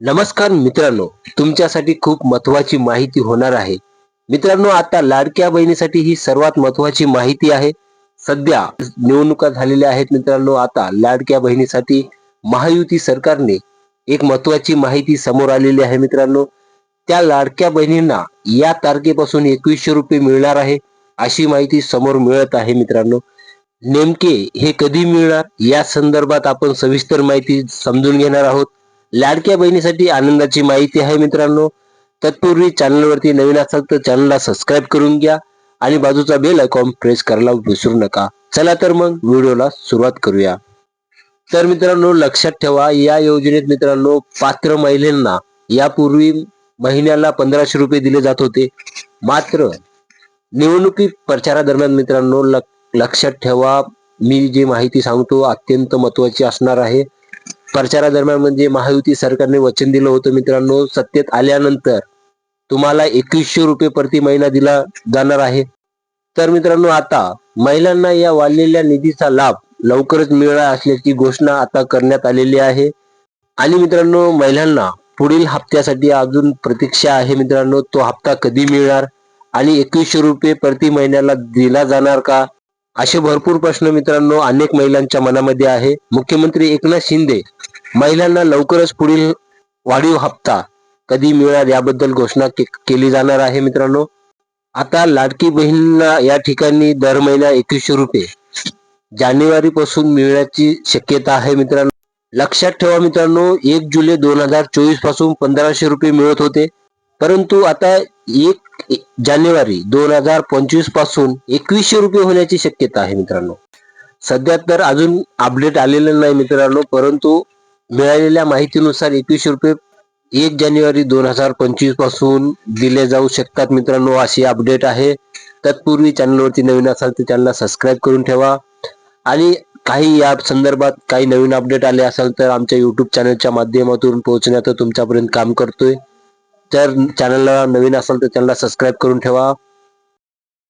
नमस्कार मित्रांनो तुमच्यासाठी खूप महत्वाची माहिती होणार आहे. मित्रांनो आता लाडक्या बहिणीसाठी ही सर्वात महत्वाची माहिती आहे. सध्या निवडणुका झालेल्या आहेत मित्रांनो आता लाडक्या बहिणीसाठी महायुती सरकारने एक महत्वाची माहिती समोर आलेली आहे मित्रांनो. त्या लाडक्या बहिणींना या तारखेपासून एकवीसशे रुपये मिळणार आहे अशी माहिती समोर मिळत आहे मित्रांनो. नेमके हे कधी मिळणार? या संदर्भात आपण सविस्तर माहिती समजून घेणार आहोत. लाडक्या बहिणीसाठी आनंदाची माहिती आहे मित्रांनो. तत्पूर्वी चॅनलवरती नवीन असाल तर चॅनलला सबस्क्राईब करून घ्या आणि बाजूचा बेल आयकॉन प्रेस करायला विसरू नका. चला तर मग व्हिडिओला सुरुवात करूया. तर मित्रांनो लक्षात ठेवा या योजनेत मित्रांनो पात्र महिलांना यापूर्वी महिन्याला पंधराशे रुपये दिले जात होते. मात्र निवडणुकी प्रचारादरम्यान मित्रांनो लक्षात ठेवा मी जी माहिती सांगतो अत्यंत महत्वाची असणार आहे. प्रचारादरम्यान म्हणजे महायुती सरकारने वचन दिलं होतं मित्रांनो. सत्तेत आल्यानंतर तुम्हाला एकवीसशे रुपये प्रति महिना दिला जाणार आहे. तर मित्रांनो आता महिलांना या वाढलेल्या निधीचा लाभ लवकरच मिळणार असल्याची घोषणा आता करण्यात आलेली आहे. आणि मित्रांनो महिलांना पुढील हप्त्यासाठी अजून प्रतीक्षा आहे मित्रांनो. तो हप्ता कधी मिळणार आणि एकवीसशे रुपये प्रति महिन्याला दिला जाणार का? असे भरपूर प्रश्न मित्रांनो अनेक महिलांच्या मनामध्ये आहे. मुख्यमंत्री एकनाथ शिंदे महिलांना लवकरच पुढील वाढीव हप्ता कधी मिळणार याबद्दल घोषणा केली जाणार आहे मित्रांनो. आता लाडकी बहीणला या ठिकाणी दर महिना एकवीसशे रुपये जानेवारी पासून मिळण्याची शक्यता आहे मित्रांनो. लक्षात ठेवा मित्रांनो एक जुलै दोन हजार चोवीसपासून पंधराशे रुपये मिळत होते. परंतु आता एक जानेवारी दोन हजार पंचवीसपासून एकवीसशे रुपये होण्याची शक्यता आहे मित्रांनो. सध्या तर अजून अपडेट आलेलं नाही मित्रांनो परंतु मिळालेल्या माहितीनुसार एकवीसशे रुपये एक जानेवारी दोन हजार पंचवीसपासून दिले जाऊ शकतात मित्रांनो अशी अपडेट आहे. तत्पूर्वी चॅनलवरती नवीन असाल तर चॅनलला सबस्क्राईब करून ठेवा. आणि काही या संदर्भात काही नवीन अपडेट आले असेल तर आमच्या युट्यूब चॅनलच्या माध्यमातून पोहोचण्याचं तुमच्यापर्यंत काम करतोय. तर चॅनलला नवीन असाल तर चॅनलला सबस्क्राईब करून ठेवा.